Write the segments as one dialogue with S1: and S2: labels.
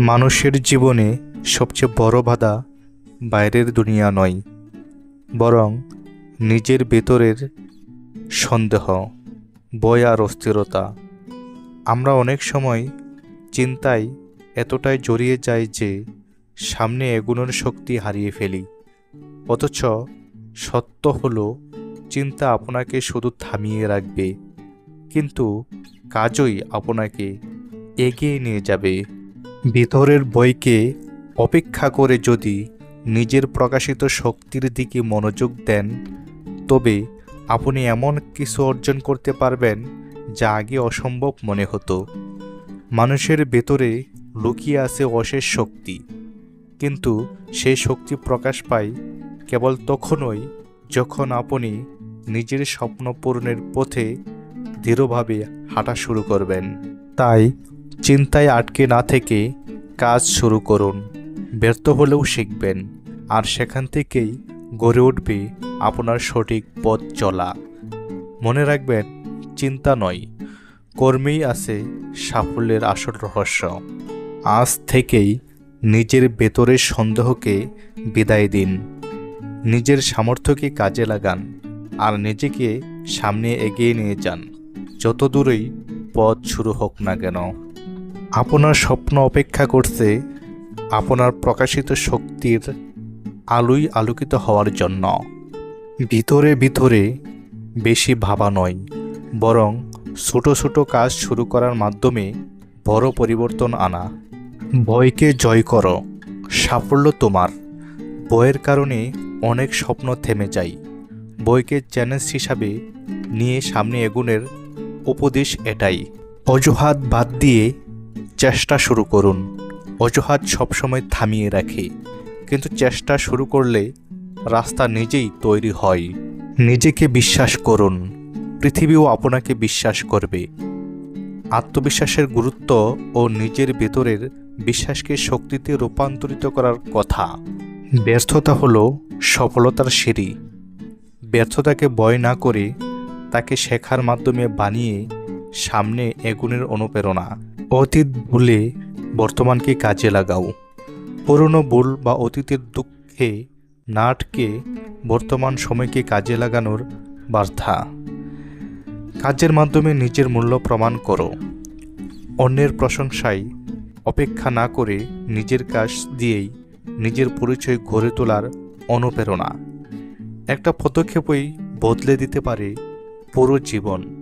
S1: মানুষের জীবনে সবচেয়ে বড় বাধা বাইরের দুনিয়া নয়, বরং নিজের ভেতরের সন্দেহ বয় আর অস্থিরতা। আমরা অনেক সময় চিন্তায় এতটাই জড়িয়ে যাই যে সামনে এগুনোর শক্তি হারিয়ে ফেলি, অথচ সত্য হলো চিন্তা আপনাকে শুধু থামিয়ে রাখবে, কিন্তু কাজই আপনাকে এগিয়ে নিয়ে যাবে। ভিতরের বইকে অপেক্ষা করে যদি নিজের প্রকাশিত শক্তির দিকে মনোযোগ দেন, তবে আপনি এমন কিছু অর্জন করতে পারবেন যা আগে অসম্ভব মনে হতো। মানুষের ভেতরে লুকিয়ে আছে অশেষ শক্তি, কিন্তু সেই শক্তি প্রকাশ পায় কেবল তখনই যখন আপনি নিজের স্বপ্ন পূরণের পথে দৃঢ়ভাবে হাঁটা শুরু করবেন। তাই চিন্তায় আটকে না থেকে কাজ শুরু করুন। ব্যর্থ হলেও শিখবেন, আর সেখান থেকেই গড়ে উঠবে আপনার সঠিক পথ চলা। মনে রাখবেন, চিন্তা নয়, কর্মেই আছে সাফল্যের আসল রহস্য। আজ থেকেই নিজের ভেতরের সন্দেহকে বিদায় দিন, নিজের সামর্থ্যকে কাজে লাগান, আর নিজেকে সামনে এগিয়ে নিয়ে যান। যত দূরেই পথ শুরু হোক না কেন। আপনার স্বপ্ন অপেক্ষা করছে আপনার প্রকাশিত শক্তির আলোই আলোকিত হওয়ার জন্য। ভিতরে ভিতরে বেশি ভাবা নয়, বরং ছোট ছোট কাজ শুরু করার মাধ্যমে বড় পরিবর্তন আনা। ভয়কে জয় করো, সাফল্য তোমার। বইয়ের কারণে অনেক স্বপ্ন থেমে যায়। বইকে চ্যালেঞ্জ হিসাবে নিয়ে সামনে এগুনের উপদেশ এটাই। অজুহাত বাদ দিয়ে চেষ্টা শুরু করুন। অজুহাত সবসময় থামিয়ে রাখে। কিন্তু চেষ্টা শুরু করলে রাস্তা নিজেই তৈরি হয়। নিজেকে বিশ্বাস করুন। পৃথিবীও আপনাকে বিশ্বাস করবে। আত্মবিশ্বাসের গুরুত্ব ও নিজের ভেতরের বিশ্বাসকে শক্তিতে রূপান্তরিত করার কথা। ব্যর্থতা হলো সফলতার সিঁড়ি। ব্যর্থতাকে ভয় না করে তাকে শেখার মাধ্যমে বানিয়ে সামনে এগুনের অনুপ্রেরণা। অতীত ভুলে বর্তমানকে কাজে লাগাও। পুরনো ভুল বা অতীতের দুঃখে নাটকে বর্তমান সময়কে কাজে লাগানোর বার্তা। কাজের মাধ্যমে নিজের মূল্য প্রমাণ করো। অন্যের প্রশংসায় অপেক্ষা না করে নিজের কাজ দিয়েই নিজের পরিচয় গড়ে তোলার অনুপ্রেরণা। একটা পদক্ষেপই বদলে দিতে পারে পুরো জীবন।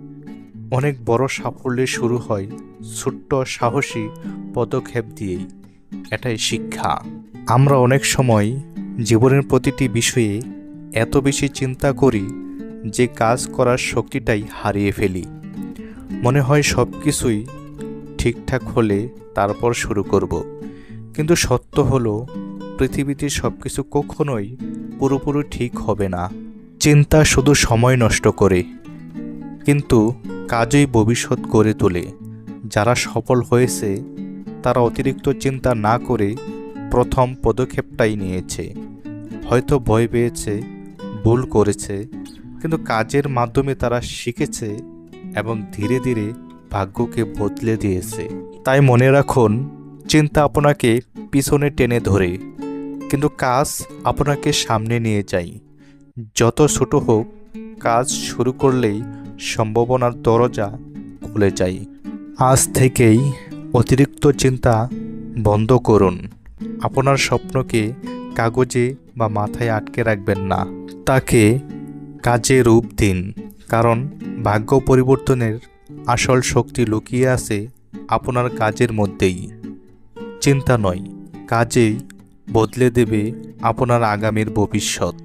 S1: অনেক বড় সাফল্যে শুরু হয় ছোট্ট সাহসী পদক্ষেপ দিয়েই। এটাই শিক্ষা। আমরা অনেক সময় জীবনের প্রতিটি বিষয়ে এত বেশি চিন্তা করি যে কাজ করার শক্তিটাই হারিয়ে ফেলি। মনে হয় সব কিছুই ঠিকঠাক হলে তারপর শুরু করব। কিন্তু সত্য হলো, পৃথিবীতে সব কিছু কখনোই পুরোপুরি ঠিক হবে না। চিন্তা শুধু সময় নষ্ট করে। কিন্তু কাজই ভবিষ্যৎ গড়ে তোলে। যারা সফল হয়েছে, তারা অতিরিক্ত চিন্তা না করে প্রথম পদক্ষেপটাই নিয়েছে। হয়তো ভয় পেয়েছে, ভুল করেছে, কিন্তু কাজের মাধ্যমে তারা শিখেছে এবং ধীরে ধীরে ভাগ্যকে বদলে দিয়েছে। তাই মনে রাখুন, চিন্তা আপনাকে পিছনে টেনে ধরে, কিন্তু কাজ আপনাকে সামনে নিয়ে যায়। যত ছোট হোক, কাজ শুরু করলেই সম্ভাবনার দরজা খুলে যায়। আজ থেকেই অতিরিক্ত চিন্তা বন্ধ করুন। আপনার স্বপ্নকে কাগজে বা মাথায় আটকে রাখবেন না। তাকে কাজে রূপ দিন, কারণ ভাগ্য পরিবর্তনের আসল শক্তি লুকিয়ে আছে আপনার কাজের মধ্যেই। চিন্তা নয়, কাজেই বদলে দেবে আপনার আগামীর ভবিষ্যৎ।